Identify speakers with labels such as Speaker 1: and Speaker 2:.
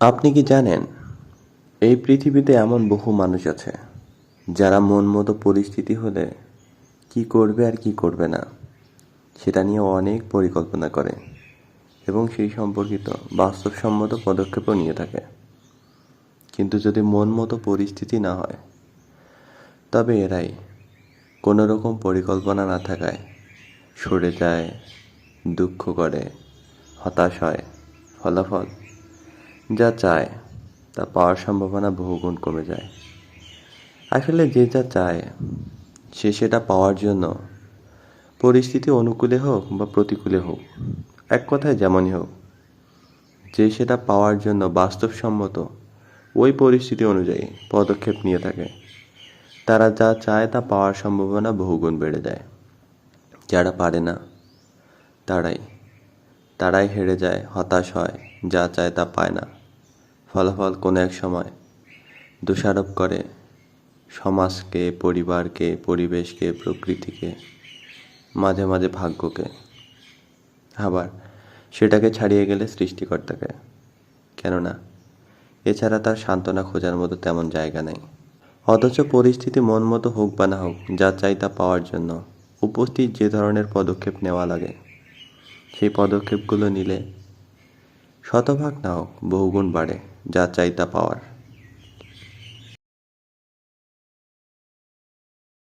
Speaker 1: আপনি কি জানেন, এই পৃথিবীতে এমন বহু মানুষ আছে, যারা মন মতো পরিস্থিতি হলে কি করবে আর কি করবে না, সেটা নিয়ে অনেক পরিকল্পনা করে এবং সেই সম্পর্কিত বাস্তবসম্মত পদক্ষেপও নিয়ে থাকে। কিন্তু যদি মন মতো পরিস্থিতি না হয়, তবে এরাই কোনো রকম পরিকল্পনা না থাকায় সরে যায়, দুঃখ করে, হতাশ হয়, ফলাফল যা চায়, তা পাওয়ার সম্ভাবনা বহুগুণ কমে যায়। আসলে যে যা চায়, সে সেটা পাওয়ার জন্য পরিস্থিতি অনুকূলে হোক বা প্রতিকূলে হোক, এক কথায় যেমনই হোক, যে সেটা পাওয়ার জন্য বাস্তবসম্মত ওই পরিস্থিতি অনুযায়ী পদক্ষেপ নিয়ে থাকে। তারা যা চায়, তা পাওয়ার সম্ভাবনা বহুগুণ বেড়ে যায়। যারা পারে না, তারাই তারাই হেরে যায়, হতাশ হয়, যা চায় তা পায় না। ফলাফল কোনো এক সময় দোষারোপ করে সমাজকে, পরিবারকে, পরিবেশকে, প্রকৃতিকে, মাঝে মাঝে ভাগ্যকে। আবার সেটাকে ছাড়িয়ে গেলে সৃষ্টিকর্তাকে। কেননা এছাড়া তার সান্ত্বনা খোঁজার মতো তেমন জায়গা নেই। অথচ পরিস্থিতি মন মতো হোক বা না হোক, যা চাই তা পাওয়ার জন্য উপস্থিত যে ধরনের পদক্ষেপ নেওয়া লাগে, সেই পদক্ষেপগুলো নিলে শতভাগ না হোক বহুগুণ বাড়ে। যা চাই তা পাওয়ার।